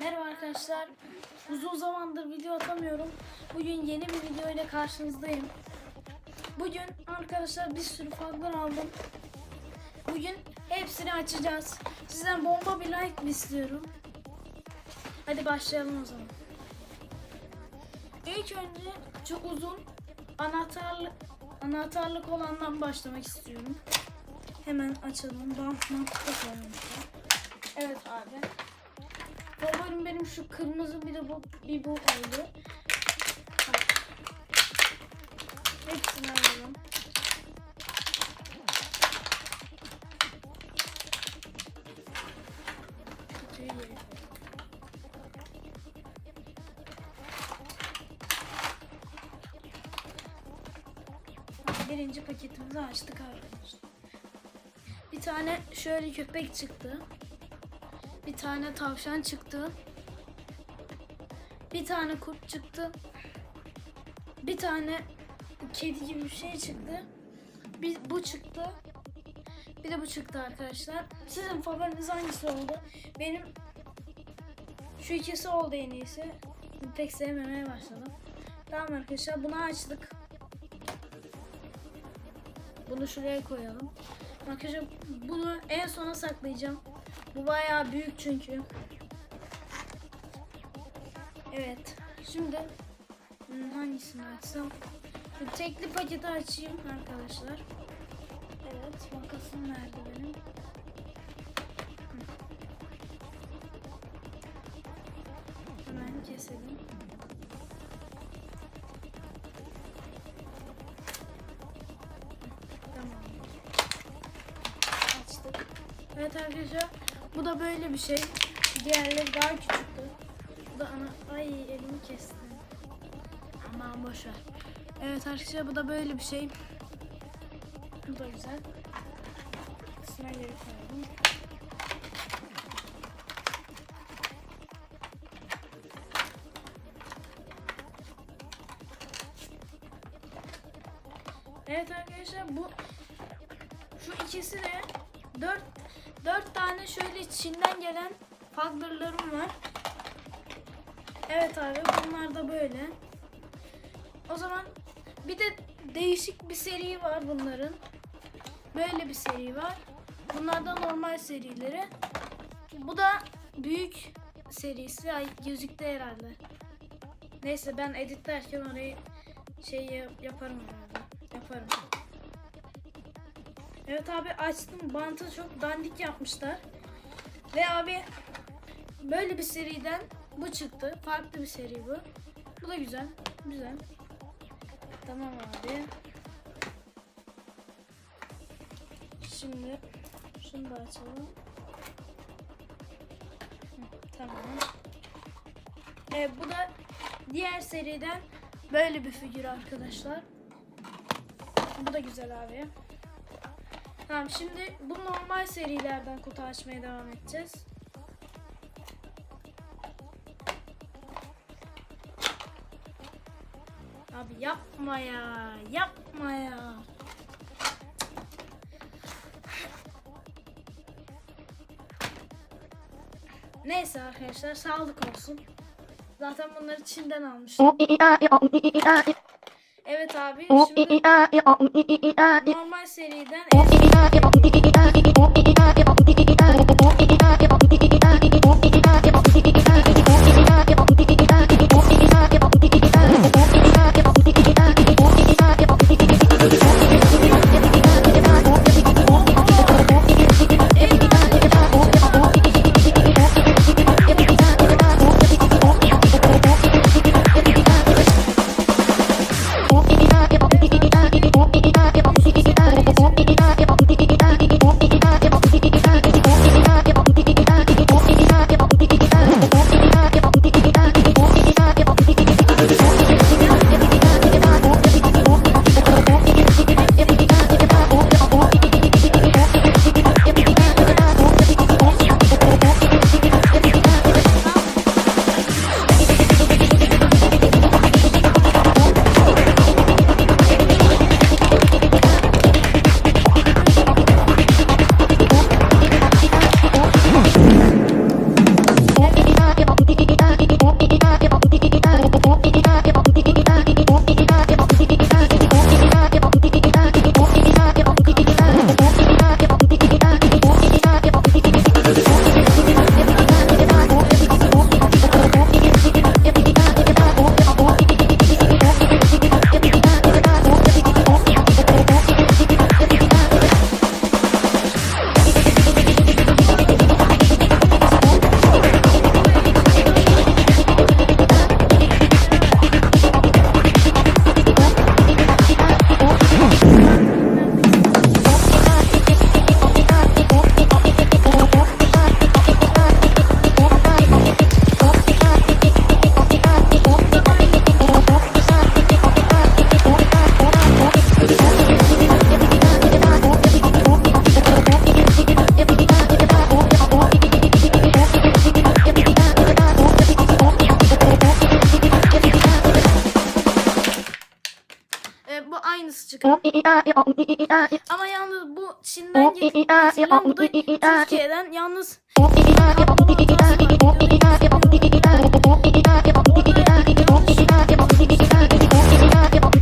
Merhaba arkadaşlar. Uzun zamandır video atamıyorum. Bugün yeni bir video ile karşınızdayım. Bugün arkadaşlar bir sürü farklar aldım. Bugün hepsini açacağız. Sizden bomba bir like istiyorum. Hadi başlayalım o zaman. İlk önce çok uzun anahtarlık anahtarlık olandan başlamak istiyorum. Hemen açalım. Bant mantıklı koymuşlar. Evet abi. Favorim benim şu kırmızı bir de bu bir bu oldu. Hepsini alalım. Birinci paketimizi açtık arkadaşlar. Bir tane şöyle köpek çıktı. Bir tane tavşan çıktı. Bir tane kurt çıktı. Bir tane kedi gibi bir şey çıktı. Bir bu çıktı. Bir de bu çıktı arkadaşlar. Sizin favoriniz hangisi oldu? Benim şu ikisi oldu en iyisi. Pek sevmemeye başladım. Tamam arkadaşlar bunu açtık. Bunu şuraya koyalım. Arkadaşlar bunu en sona saklayacağım. Bu bayağı büyük çünkü. Evet. Şimdi hmm, hangisini açsam? Şu tekli paketi açayım arkadaşlar. Evet. Makasım nerede benim? Hı. Hemen keselim. Tamam. Açtık. Evet arkadaşlar bu da böyle bir şey. Diğerleri daha küçüktü. Bu da ana... Ay elimi kestim. Aman boşver. Evet arkadaşlar bu da böyle bir şey. Bu da güzel. Kısmına geri koyalım. Evet arkadaşlar bu şu ikisi de dört dört tane şöyle Çin'den gelen Fagler'larım var. Evet abi bunlar da böyle. O zaman bir de değişik bir seri var bunların. Böyle bir seri var. Bunlar da normal serileri. Bu da büyük serisi. Ay gözüktü herhalde. Neyse ben editlerken orayı şey yap- yaparım herhalde. Yaparım. Evet abi açtım. Bantı çok dandik yapmışlar. Ve abi böyle bir seriden bu çıktı. Farklı bir seri bu. Bu da güzel. Güzel. Tamam abi. Şimdi şunu da açalım. Tamam. Evet bu da diğer seriden böyle bir figür arkadaşlar. Bu da güzel abi. Tamam şimdi bu normal serilerden kutu açmaya devam edeceğiz. Abi yapma ya. Yapma ya. Neyse arkadaşlar sağlık olsun. Zaten bunları Çin'den almıştım. Evet abi şimdi normal seriden çıkan. Ama yalnız bu Çin'den getirilen bu da Türkiye'den. Yalnız Sık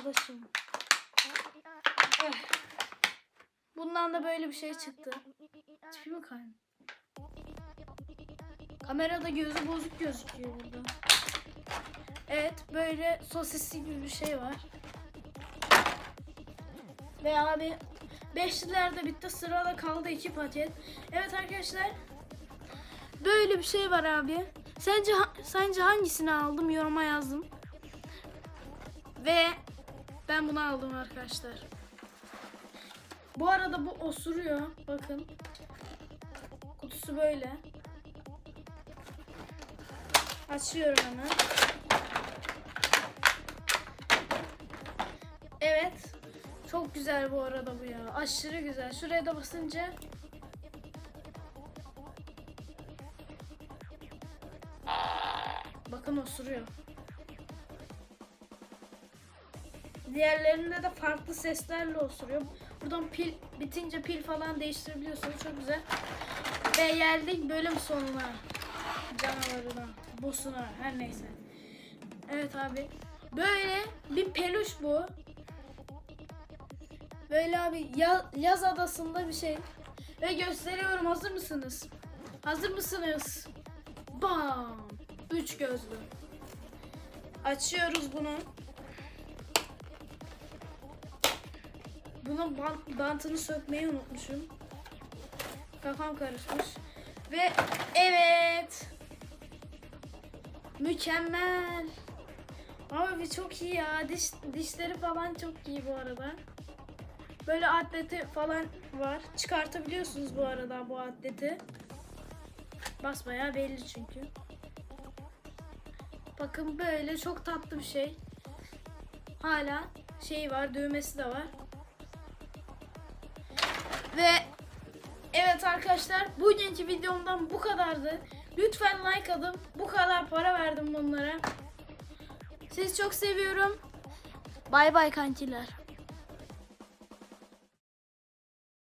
arkadaşım. Bundan da böyle bir şey çıktı. Tipi mi kayın? Kamerada gözü bozuk gözüküyor burada. Evet böyle sosisli gibi bir şey var. Ve abi 5'liler de bitti sırada kaldı 2 paket. Evet arkadaşlar böyle bir şey var abi. Sence sence hangisini aldım yoruma yazdım. Ve ben bunu aldım arkadaşlar. Bu arada bu osuruyor. Bakın. Kutusu böyle. Açıyorum hemen. Evet. Çok güzel bu arada bu ya. Aşırı güzel. Şuraya da basınca Bakın osuruyor. Diğerlerinde de farklı seslerle osuruyor. Buradan pil bitince pil falan değiştirebiliyorsunuz. Çok güzel. Ve geldik bölüm sonuna. Canavarına, boss'una her neyse. Evet abi. Böyle bir peluş bu. Böyle abi ya- yaz adasında bir şey. Ve gösteriyorum hazır mısınız? Hazır mısınız? Bam! Üç gözlü. Açıyoruz bunu. Bunun bant, bantını sökmeyi unutmuşum. Kafam karışmış. Ve evet. Mükemmel. Abi çok iyi ya. Diş, dişleri falan çok iyi bu arada. Böyle atleti falan var. Çıkartabiliyorsunuz bu arada bu atleti. Basbayağı belli çünkü. Bakın böyle çok tatlı bir şey. Hala şey var, düğmesi de var. Ve evet arkadaşlar bugünkü videomdan bu kadardı. Lütfen like atın. Bu kadar para verdim bunlara. Sizi çok seviyorum. Bay bay kankiler.